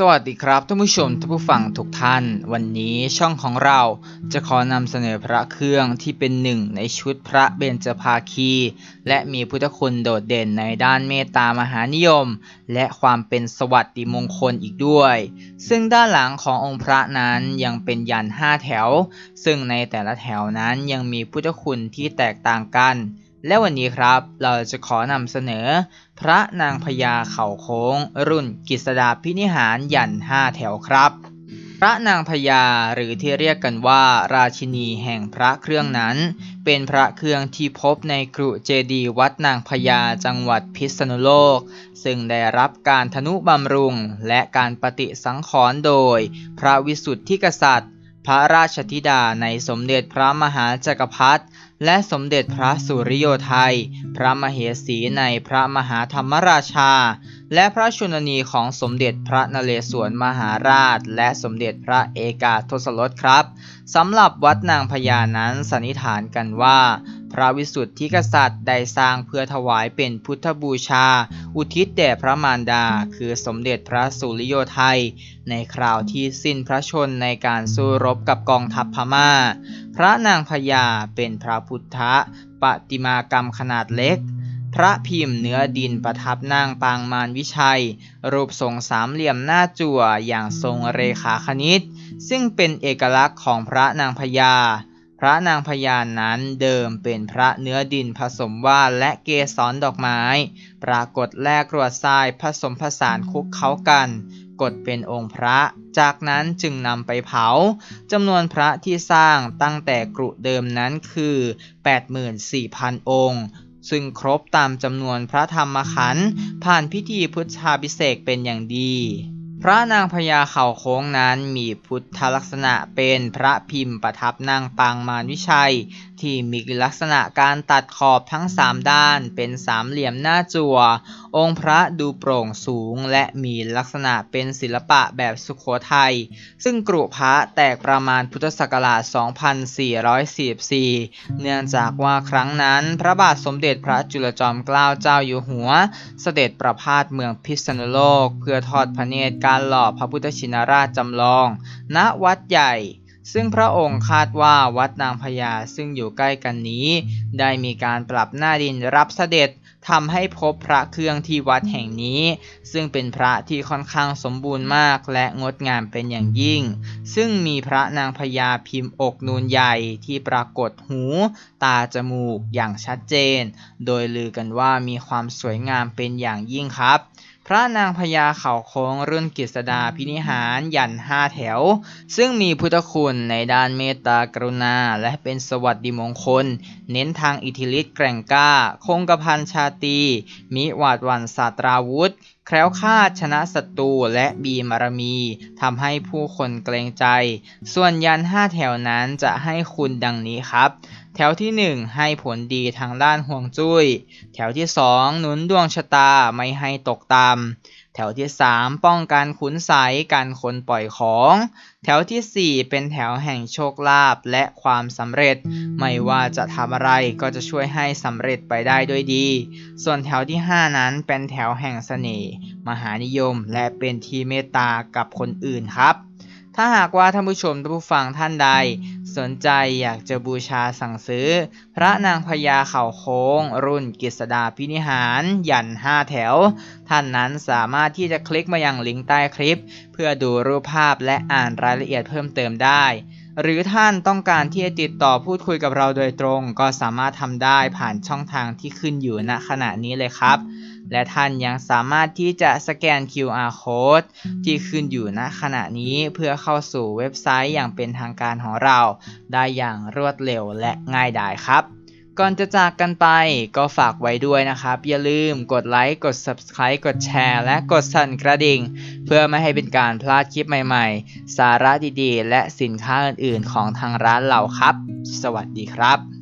สวัสดีครับท่านผู้ชมท่านผู้ฟังทุกท่าน วันนี้ช่องของเราจะขอนำเสนอพระเครื่องที่เป็นหนึ่งในชุดพระเบญจภาคี และมีพุทธคุณโดดเด่นในด้านเมตตามหานิยม และความเป็นสวัสดิมงคลอีกด้วย ซึ่งด้านหลังขององค์พระนั้นยังเป็นยันห้าแถว ซึ่งในแต่ละแถวนั้นยังมีพุทธคุณที่แตกต่างกัน และวันนี้ครับเราจะขอนำเสนอ พระนางพญาเข่าโค้ง รุ่นกิษดาพินิหารยันห้าแถวครับ พระนางพญาหรือที่เรียกกันว่า ราชินีแห่งพระเครื่องนั้น เป็นพระเครื่องที่พบในกรุเจดีวัดนางพญาจังหวัดพิษณุโลก ซึ่งได้รับการทนุบำรุงและการปฏิสังขรณ์โดย พระวิสุทธิกษัตริย์ พระราชธิดาในสมเด็จพระมหาจักรพรรดิและสมเด็จพระสุริโยไทย พระมเหสีในพระมหาธรรมราชา และพระชนนีของสมเด็จพระนเรศวรมหาราช และสมเด็จพระเอกาทศรสครับสำหรับวัดนางพญานั้นสันนิษฐานกันว่า ระวิสุทธิกษัตริย์ได้สร้างเพื่อถวายเป็นพุทธบูชา อุทิศแด่พระมารดา คือสมเด็จพระสุริโยไทย ในคราวที่สิ้นพระชนในการสู้รบกับกองทัพพม่า พระนางพญาเป็นพระพุทธปฏิมากรรมขนาดเล็กพระพิมพ์เนื้อดินประทับนั่งปางมารวิชัย รูปทรงสามเหลี่ยมหน้าจั่วอย่างทรงเรขาคณิต ซึ่งเป็นเอกลักษณ์ของพระนางพญา พระนางพญานั้นเดิมเป็นพระเนื้อดินผสมว่านและเกสรดอกไม้ ปรากฏแลกกรวดทรายผสมผสานคุกเคล้ากันกดเป็นองค์พระ จากนั้นจึงนำไปเผาจำนวนพระที่สร้างตั้งแต่กรุเดิมนั้นคือ 84,000 องค์ ซึ่งครบตามจำนวนพระธรรมขันธ์ผ่านพิธีพุทธาพิเศษกเป็นอย่างดี พระนางพญาเข่าโค้งนั้นมีพุทธลักษณะเป็นพระพิมพ์ประทับนั่งปางมารวิชัย ที่มีลักษณะการตัดขอบทั้งสามด้านเป็นสามเหลี่ยมหน้าจั่ว องค์พระดูโปร่งสูงและมีลักษณะเป็นศิลปะแบบสุโขทัย ซึ่งกรุพระแตกประมาณพุทธศักราช 2444 เนื่องจากว่าครั้งนั้นพระบาทสมเด็จพระจุลจอมเกล้าเจ้าอยู่หัว เสด็จประพาสเมืองพิษณุโลกเพื่อทอดพระเนตรการหล่อพระพุทธชินราชจำลอง ณวัดใหญ่ ซึ่งพระองค์คาดว่าวัดนางพญาซึ่งอยู่ใกล้กันนี้ ได้มีการปรับหน้าดินรับเสด็จทำให้พบพระเครื่องที่วัดแห่งนี้ ซึ่งเป็นพระที่ค่อนข้างสมบูรณ์มากและงดงามเป็นอย่างยิ่ง ซึ่งมีพระนางพญาพิมพ์อกนูนใหญ่ที่ปรากฏหู ตาจมูกอย่างชัดเจน โดยลือกันว่ามีความสวยงามเป็นอย่างยิ่งครับ พระนางพญาเขาโค้งรุ่นกฤษดาพินิหารยันห้าแถว ซึ่งมีพุทธคุณในด้านเมตตากรุณา และเป็นสวัสดิมงคล เน้นทางอิทธิฤทธิ์แกร่งกล้า คงกระพันชาตี มิหวาดวันศาสตราวุธ แคล้วคลาดชนะศัตรูและบีมารมีทำให้ผู้คนเกรงใจ ส่วนยันห้าแถวนั้นจะให้คุณดังนี้ครับ แถวที่ 1 ให้ผลดีทางด้านห่วงจุ้ย แถวที่ 2 หนุนดวงชะตาไม่ให้ตกต่ำแถวที่ 3 ป้องกันขุนไสยการคนปล่อยของ แถวทีสี่ 4 เป็นแถวแห่งโชคลาภและความสำเร็จ ไม่ว่าจะทำอะไรก็จะช่วยให้สำเร็จไปได้ด้วยดี ส่วนแถวที่ 5 นั้นเป็นแถวแห่งเสน่ห์มหานิยม และเป็นที่เมตตากับคนอื่นครับ ถ้าหากว่าท่านผู้ชมท่านผู้ฟังท่านใด สนใจอยากจะบูชาสั่งซื้อ พระนางพญาเข่าโค้ง รุ่นกฤษดาพินิหาร ยันห้าแถว ท่านนั้นสามารถที่จะคลิกมายังลิงก์ใต้คลิป เพื่อดูรูปภาพและอ่านรายละเอียดเพิ่มเติมได้หรือท่านต้องการที่จะติดต่อพูดคุยกับเราโดยตรง ก็สามารถทำได้ผ่านช่องทางที่ขึ้นอยู่ณขณะนี้เลยครับ และท่านยังสามารถที่จะสแกน QR code ที่ขึ้นอยู่ณขณะนี้เพื่อเข้าสู่เว็บไซต์อย่างเป็นทางการของเรา ได้อย่างรวดเร็วและง่ายดายครับก่อนจะจากกันไปก็ฝากไว้ด้วยนะครับ อย่าลืมกดไลค์กด Subscribe กดแชร์ และกดสั่นกระดิ่ง เพื่อไม่ให้เป็นการพลาดคลิปใหม่ๆ สาระดีๆ และสินค้าอื่นๆ ของทางร้านเราครับ สวัสดีครับ